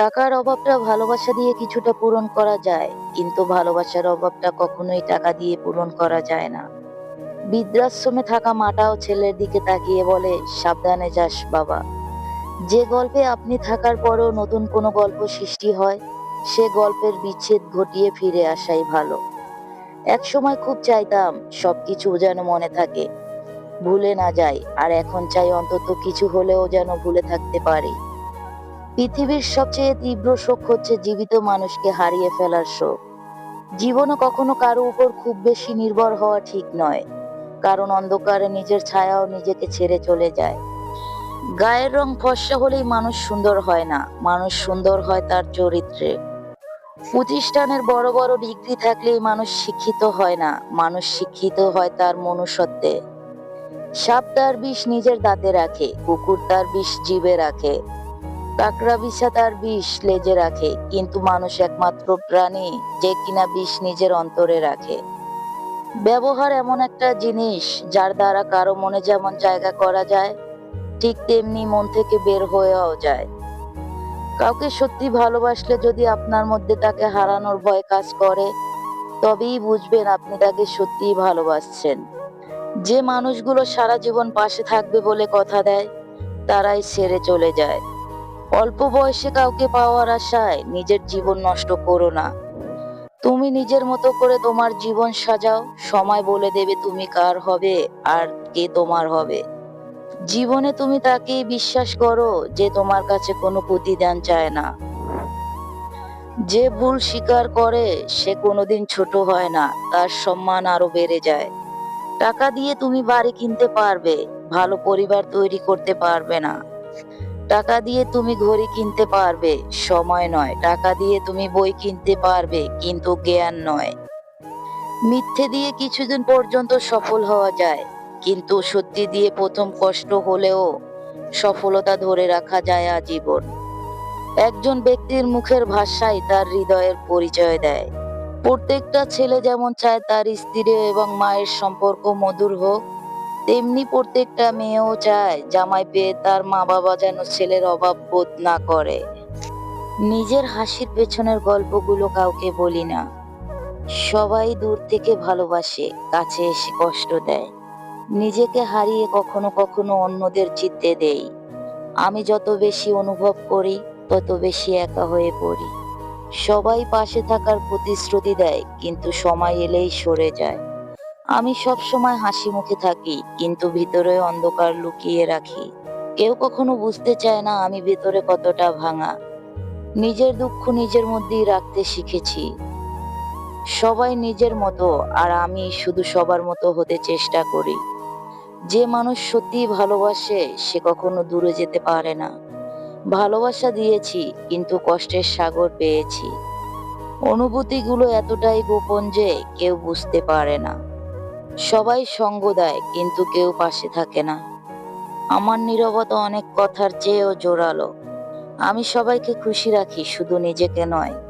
টাকার অভাবটা ভালোবাসা দিয়ে কিছুটা পূরণ করা যায়, কিন্তু ভালোবাসার অভাবটা কখনোই টাকা দিয়ে পূরণ করা যায় না। বৃদ্ধাশ্রমে থাকা মাটাও ছেলের দিকে তাকিয়ে বলে, সাবধানে যাস, বাবা। যে গল্পে আপনি থাকার পরও নতুন কোনো গল্প সৃষ্টি হয়, সে গল্পের বিচ্ছেদ ঘটিয়ে ফিরে আসাই ভালো। এক সময় খুব চাইতাম সব সবকিছু যেন মনে থাকে। ভুলে না যায় আর এখন চাই অন্তত কিছু হলেও যেন ভুলে থাকতে পারি। পৃথিবীর সবচেয়ে তীব্র শোক হচ্ছে জীবিত মানুষকে হারিয়ে ফেলার শোক। জীবনে কখনো কারও উপর খুব বেশি নির্ভর হওয়া ঠিক নয়, কারণ অন্ধকারে নিজের ছায়াও নিজেকে ছেড়ে চলে যায়। গায়ের রং ফর্সা হলেই মানুষ সুন্দর হয় না, মানুষ সুন্দর হয় তার চরিত্রে। প্রতিষ্ঠানের বড় বড় ডিগ্রি থাকলেই মানুষ শিক্ষিত হয় না, মানুষ শিক্ষিত হয় তার মনুষ্যত্বে। সাপ তার বিষ নিজের দাঁতে রাখে, কুকুর তার বিষ জীবে রাখে। কাকড়া বিষা তার বিষ লেজে রাখে, কিন্তু মানুষ একমাত্র প্রাণী যে কিনা বিষ নিজের অন্তরে রাখে। ব্যবহার এমন একটা জিনিস যার দ্বারা কারও মনে যেমন জায়গা করা যায়, ঠিক তেমনি মন থেকে বের হয়েও যায়। কাউকে সত্যি ভালোবাসলে যদি আপনার মধ্যে তাকে হারানোর ভয় কাজ করে, তবেই বুঝবেন আপনি তাকে সত্যিই ভালোবাসছেন। যে মানুষগুলো সারা জীবন পাশে থাকবে বলে কথা দেয়, তারাই ছেড়ে চলে যায়। অল্প বয়সে কাউকে পাওয়ার আশায় নিজের জীবন নষ্ট করো না। তুমি নিজের মতো করে তোমার জীবন সাজাও, সময় বলে দেবে তুমি কার হবে আর কে তোমার হবে। জীবনে তুমি তাকেই বিশ্বাস করো যে তোমার কাছে কোনো প্রতিদান চায় না। যে ভুল স্বীকার করে সে কোনোদিন ছোট হয় না, তার সম্মান আরও বেড়ে যায়। টাকা দিয়ে তুমি বাড়ি কিনতে পারবে, ভালো পরিবার তৈরি করতে পারবে না। টাকা দিয়ে তুমি ঘড়ি কিনতে পারবে। সময় নয়, টাকা দিয়ে তুমি বই কিনতে পারবে, কিন্তু জ্ঞান নয়। মিথ্যে দিয়ে কিছুদিন পর্যন্ত সফল হওয়া যায়, কিন্তু সত্যি দিয়ে প্রথম কষ্ট হলেও সফলতা ধরে রাখা যায় আজীবন। একজন ব্যক্তির মুখের ভাষাই তার হৃদয়ের পরিচয় দেয়। প্রত্যেকটা ছেলে যেমন চায় তার স্ত্রী এবং মায়ের সম্পর্ক মধুর হোক তেমনি প্রত্যেকটা মেয়েও চায় জামাই পেয়ে তার মা বাবা যেন ছেলের অভাব বোধ না করে। নিজের হাসির পেছনের গল্পগুলো কাউকে বলি না। সবাই দূর থেকে ভালোবাসে, কাছে এসে কষ্ট দেয়। নিজেকে হারিয়ে কখনো কখনো অন্যদের চিত্তে দেই। আমি যত বেশি অনুভব করি, তত বেশি একা হয়ে পড়ি। সবাই পাশে থাকার প্রতিশ্রুতি দেয়, কিন্তু সময় এলেই সরে যায়। আমি সব সময় হাসি মুখে থাকি, কিন্তু ভিতরে অন্ধকার লুকিয়ে রাখি। কেউ কখনো বুঝতে চায় না আমি ভেতরে কতটা ভাঙা। নিজের দুঃখ নিজের মধ্যেই রাখতে শিখেছি। সবাই নিজের মতো, আর আমি শুধু সবার মতো হতে চেষ্টা করি। যে মানুষ সত্যিই ভালোবাসে, সে কখনো দূরে যেতে পারে না। ভালোবাসা দিয়েছি, কিন্তু কষ্টের সাগর পেয়েছি। অনুভূতিগুলো এতটাই গোপন যে, কেউ বুঝতে পারে না। সবাই সঙ্গ দেয়, কিন্তু কেউ পাশে থাকে না। আমার নিরবতা অনেক কথার চেয়েও জোরালো। আমি সবাইকে খুশি রাখি, শুধু নিজেকে নয়।